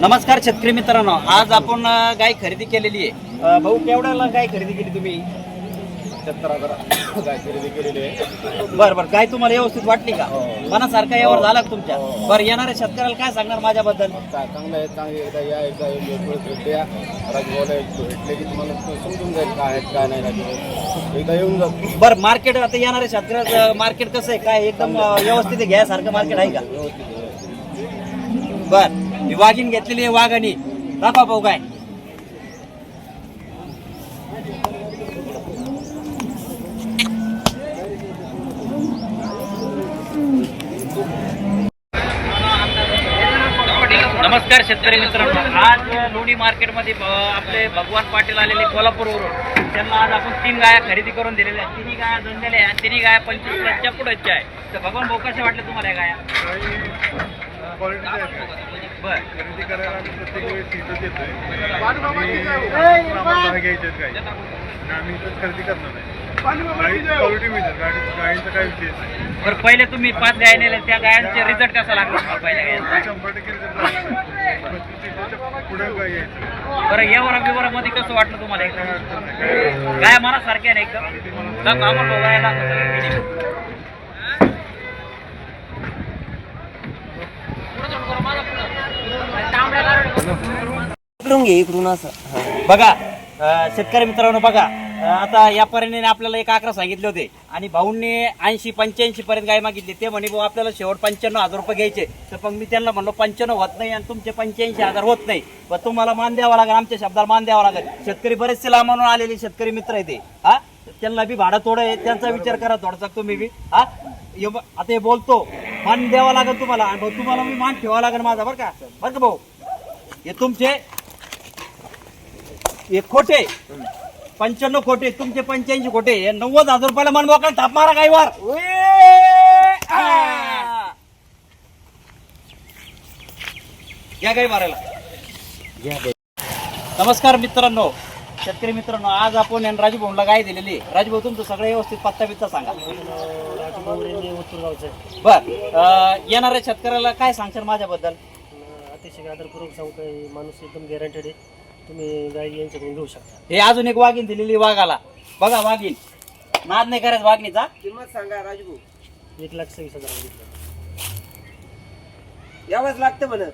नमस्कार शेतकरी मित्रांनो आज आपण गाय खरेदी केलेली आहे. भाऊ केवढ्याला गाय खरेदी केली तुम्ही? सत्तर हजार गाय खरेदी केलेली आहे. बर बर. गाय तुम्हाला व्यवस्थित वाटली का? हो. मनासारखा यावर झाला का तुमच्या? बरं येणाऱ्या शेतकऱ्याला काय सांगणार माझ्याबद्दल? काय चांगलं आहे चांगली एकदा या एकदा राजभाऊला भेटले की तुम्हाला समजून जाईल काय आहेत काय नाही राजभाऊ. एकदा येऊन जा. बरं मार्केट आता येणाऱ्या शेतकऱ्याचं मार्केट कसं आहे? काय एकदम व्यवस्थित घ्यासारखं मार्केट आहे का. बर. ही वाघीण घेतलेली आहे आणि दाखवा भाऊ काय. नमस्कार शेतकरी मित्रांनो. आज लोणी मार्केटमध्ये आपले भगवान पाटील आलेले कोल्हापूरवरून. त्यांना आज आपण तीन गाया खरेदी करून दिलेल्या आहेत. तिन्ही गाया जोडलेल्या आहे आणि तिन्ही गाया पंचवीस लाखच्या पुढेच्या आहे तर भगवान भाऊ कसे वाटले तुम्हाला या गाया? बरं. खरेदी करायला प्रत्येक वेळेस घ्यायचे काय आम्ही खरेदी करणार नाही क्वालिटी मिळते गाडी गाडीचा काय विषय नाही. बरं पहिले तुम्ही पाच गाय नेल्या त्या गायांचे रिझल्ट कसा लागला? तुम्हाला पहिल्या गायांचा शंभर टक्के result लागला. पस्तीस लिटरच्या पुढे काय यायचं? बरं येवरा बिवरा मध्ये कसं वाटलं तुम्हाला काय एकदम अडचण नाही. काय गाय मनासारख्या नाही एकदम दाखवा आम्हाला. इकडून घे इकडून असं. बघा अं, शेतकरी मित्रांनो बघा. आता या पर्यंत आपल्याला एक अकरा सांगितले होते. आणि भाऊंनी ऐंशी पंच्याऐंशी पर्यंत गाय मागितली. ते म्हणे भाऊ आपल्याला शेवट पंच्याण्णव हजार रुपये घ्यायचे. तर मग मी त्यांना म्हणलो पंच्याण्णव होत नाही आणि तुमचे पंच्याऐंशी हजार होत नाही. पण तुम्हाला मान द्यावा लागेल आमच्या शब्दाला मान द्यावा लागेल. शेतकरी बरेचसे लांबून आलेले शेतकरी मित्र आहे ते. हा? त्यांना बी भाडं थोडं आहे त्यांचा विचार करा थोडासा तुम्ही बी. हा? आता हे बोलतो मान द्यावा लागेल तुम्हाला. आणि भाऊ तुम्हाला मी मान ठेवावा लागेल माझा बरं का? बरं का भाऊ? हे तुमचे हे खोटे. पंच्याण्णव खोटे तुमचे पंच्याऐंशी खोटे हे नव्वद हजार रुपयाला मन मोकळा थाप मारा काही वार या काही मारायला. नमस्कार मित्रांनो शेतकरी मित्रांनो आज आपण यांना राजू भाऊला गाय दिलेली राजभाऊ तुमचं सगळं व्यवस्थित पत्ता बित्ता सांगा. बर येणाऱ्या शेतकऱ्याला काय सांगशाल माझ्याबद्दल? अतिशय आदरपूर्वक सांगतो माणूस एकदम गॅरंटेड आहे. तुम्ही यांच्याकडून घेऊ शकता. हे अजून एक वाघीन दिलेली वाघाला. बघा वाघीन. नाद नाही करायचं वाघणीचा. किंमत सांगा राजू एक लाख सव्वीस हजार मागितलं यावंच लागतं म्हणत.